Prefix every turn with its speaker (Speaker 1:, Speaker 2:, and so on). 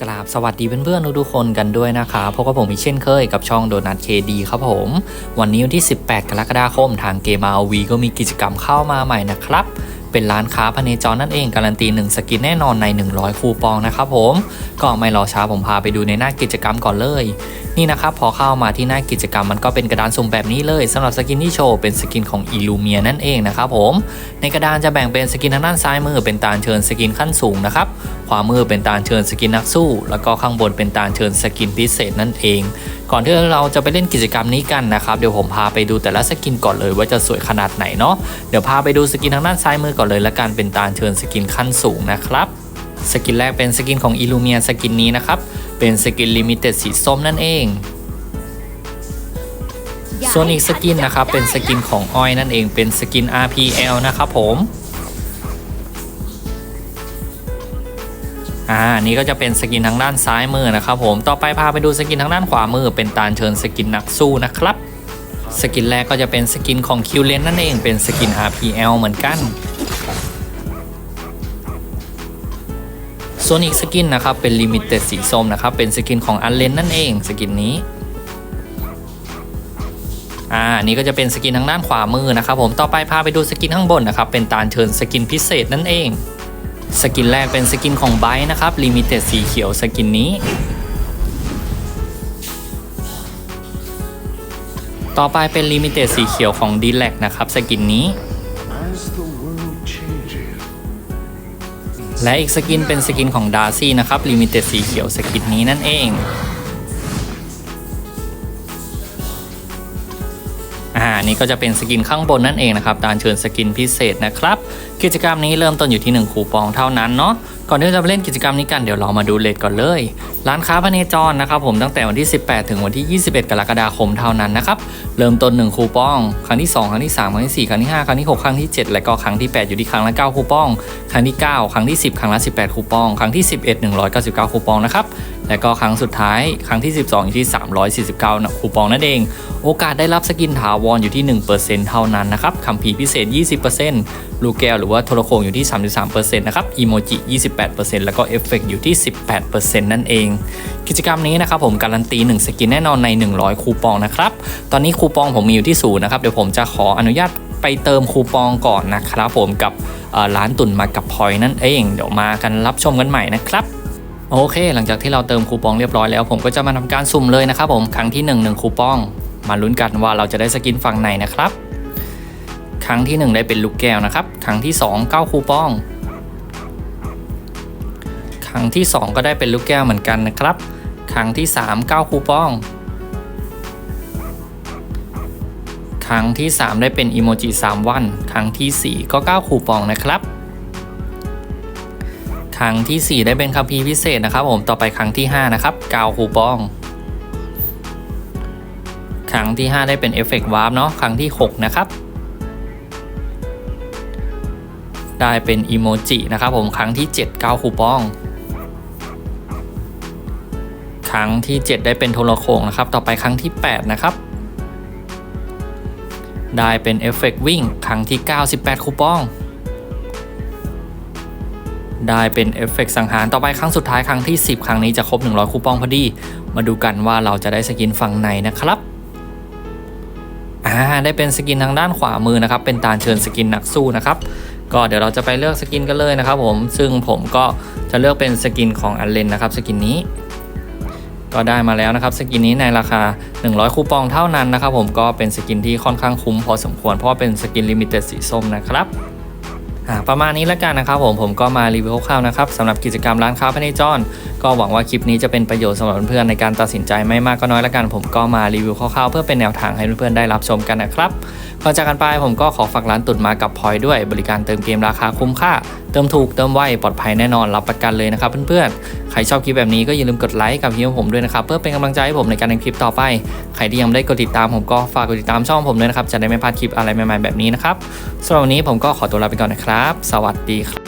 Speaker 1: กราบสวัสดีเพื่อนๆทุกๆคนกันด้วยนะคะพบกับผมอีกเช่นเคยกับช่องโดนัทเคดีครับผม วันนี้วันที่ 18 กรกฎาคมทางเกมาวีก็มีกิจกรรมเข้ามาใหม่นะครับ เป็นร้านค้าพเนจรนั่นเองการันตี 1 สกินแน่นอนใน 100 คูปองนะครับผมก็ไม่รอช้าผมพาไปดูในหน้ากิจกรรมก่อนเลย นี่นะครับพอเข้ามาที่หน้ากิจกรรมมันก็เป็นกระดานสุ่มแบบนี้เลยสำหรับสกินที่โชว์เป็นสกินของอิลูเมียนั่นเองนะครับผมในกระดานจะแบ่งเป็นสกินทางด้านซ้ายมือเป็นตาเชิญสกินขั้นสูงนะครับขวามือเป็นตาเชิญสกินนักสู้ แล้วก็ข้างบนเป็นตาเชิญสกินพิเศษนั่นเอง ก่อนที่เราจะไปเล่นกิจกรรมนี้กันนะครับเดี๋ยวผมพาไปดูแต่ละสกินก่อนเลยว่าจะสวยขนาดไหนเนาะเดี๋ยวพาไปดูสกินทางด้านซ้ายมือก่อนเลยละกันเป็นตาลเชิญสกินขั้นสูงนะครับสกินแรกเป็นสกินของอิลูเมียสกินนี้นะครับเป็นสกินลิมิเต็ดสีส้มนั่นเองส่วนอีกสกินนะครับเป็นสกินของออยนั่นเองเป็นสกิน RPL นะครับผม อ่านี่ก็จะเป็นสกินทางด้านซ้ายมือนะครับผมต่อไปพาไปดูสกินทางด้านขวามือ เป็นตาลเชิญสกินนักสู้นะครับสกินแรกก็จะเป็นสกินของคิวเลนนั่นเองเป็นสกิน RPL เหมือนกัน ส่วนอีกสกินนะครับเป็นลิมิเต็ดสีส้มนะครับเป็นสกินของอันเลนนั่นเองสกินนี้อ่านี่ก็จะเป็นสกินทางด้านขวามือนะครับผมต่อไปพาไปดูสกินข้างบนนะครับเป็นตาลเชิญสกินพิเศษนั่นเอง สกินแรกเป็นสกินของไบนะครับลิมิเต็ดสีเขียวสกินนี้ ต่อไปเป็นลิมิเต็ดสีเขียวของดีแลกนะครับสกินนี้ และอีกสกินเป็นสกินของดาร์ซี่นะครับลิมิเต็ดสีเขียวสกินนี้นั่นเอง อ่านี่ก็จะเป็นสกินข้างบนนั่นเองนะครับตามเชิญสกินพิเศษนะครับ กิจกรรมนี้เริ่มต้นอยู่ที่ 1 คูปองเท่านั้นเนาะก่อนที่จะไปเล่นกิจกรรมนี้กันเดี๋ยวเรามาดูเลทก่อนเลย ร้านค้าพเนจรนะครับผมตั้งแต่วันที่ 18 ถึงวันที่ 21 กรกฎาคมเท่านั้นนะครับเริ่มต้น 1 คูปอง ครั้งที่ 2 ครั้งที่ 3 ครั้งที่ 4 ครั้งที่ 5 ครั้งที่ 6 ครั้งที่ 7 และก็ครั้งที่ 8 อยู่ที่ครั้งละ 9 คูปอง ครั้งที่ 9 ครั้งที่ 10 ครั้งละ 18 คูปอง ครั้งที่ 11 199 คูปองนะครับ และก็ครั้งสุดท้ายครั้งที่ 12อยู่ที่ 349นะคูปองนั่นเอง โอกาสได้รับสกินถาวรอยู่ที่ 1%เท่านั้นนะครับคัมภีร์พิเศษ 20%ลูกแก้วหรือว่าโทรโขงอยู่ที่ 33%นะครับอีโมจิ 28%แล้วก็เอฟเฟกอยู่ที่ 18%นั่นเอง กิจกรรมนี้นะครับผมการันตี 1 สกินแน่นอนใน 100 คูปองนะครับตอนนี้คูปองผมมีอยู่ที่ศูนย์นะครับเดี๋ยวผมจะขออนุญาตไปเติมคูปองก่อนนะครับผมกับร้านตุนมากับพอยนั่นเอง เดี๋ยวมากันรับชมกันใหม่นะครับ โอเค หลังจากที่เราเติมคูปองเรียบร้อยแล้ว ผมก็จะมาทำการสุ่มเลยนะครับผมครั้งที่ 1 1คูปอง มาลุ้นกันว่าเราจะได้สกินฝั่งไหนนะครับ ครั้งที่ 1 ได้เป็นลูกแก้วนะครับ ครั้งที่ 2 9 คูปอง ครั้งที่ 2 ก็ได้เป็นลูกแก้วเหมือนกันนะครับ ครั้งที่ 3 9 คูปอง ครั้งที่ 3 ได้เป็นอีโมจิ3วัน ครั้งทีสี่4 ก็ 9 คูปองนะครับ ครั้งที่ 4 ได้เป็นคัมภีร์พิเศษนะครับ ผมต่อไปครั้งที่ 5 นะครับ9คูปอง ครั้งที่ 5 ได้เป็นเอฟเฟกต์วาร์ปเนาะครั้งที่ 6 นะครับ ได้เป็นอีโมจินะครับผมครั้งที่7 9คูปอง ครั้งที่ 7 ได้เป็นโทรโขงนะครับ ต่อไปครั้งที่ 8 นะครับ ได้เป็นเอฟเฟกต์วิ่งครั้งที่ 98 คูปอง ได้เป็นเอฟเฟกต์สังหารต่อไปครั้งสุดท้ายครั้งที่ 10 ครั้งนี้จะครบ 100 คูปองพอดี มาดูกันว่าเราจะได้สกินฝั่งไหนนะครับอ่าได้เป็นสกินทางด้านขวามือนะครับ เป็นตาเชิญสกินนักสู้นะครับก็เดี๋ยวเราจะไปเลือกสกินกันเลยนะครับผมซึ่งผมก็จะเลือกเป็นสกินของอันเลนนะครับสกินนี้ ก็ได้มาแล้วนะครับสกินนี้ในราคา 100 คูปองเท่านั้นนะครับผมก็เป็นสกินที่ค่อนข้างคุ้มพอสมควรเพราะว่าเป็นสกินลิมิเต็ดสีส้มนะครับ ประมาณนี้แล้วกันนะครับผมผมก็มารีวิวคร่าวๆนะครับสำหรับกิจกรรมร้านค้าภายในจอนก็หวังว่าคลิปนี้จะเป็นประโยชน์สำหรับเพื่อนๆในการตัดสินใจไม่มากก็น้อยแล้วกัน ผมก็มารีวิวคร่าวๆเพื่อเป็นแนวทางให้เพื่อนๆได้รับชมกันนะครับก่อนจากกันไปผมก็ขอฝากร้านตุดมากับพลอยด้วย บริการเติมเกมราคาคุ้มค่า เติมถูกเติมไวปลอดภัยแน่นอนรับประกันเลยนะครับเพื่อนๆ รรชอบคลิปแบบนี้ก็อย่าลืมกดไลค์กับคลิปของผมด้วยนะครับเพื่อเป็นกำลังใจให้ผมในการทำคลิปต่อไป ใครที่ยังไม่ได้กดติดตามผมก็ฝากกดติดตามช่องผมด้วยนะครับจะได้ไม่พลาดคลิปอะไรใหม่ๆแบบนี้นะครับสำหรับวันนี้ผมก็ขอตัวลาไปก่อนนะครับ สวัสดีครับ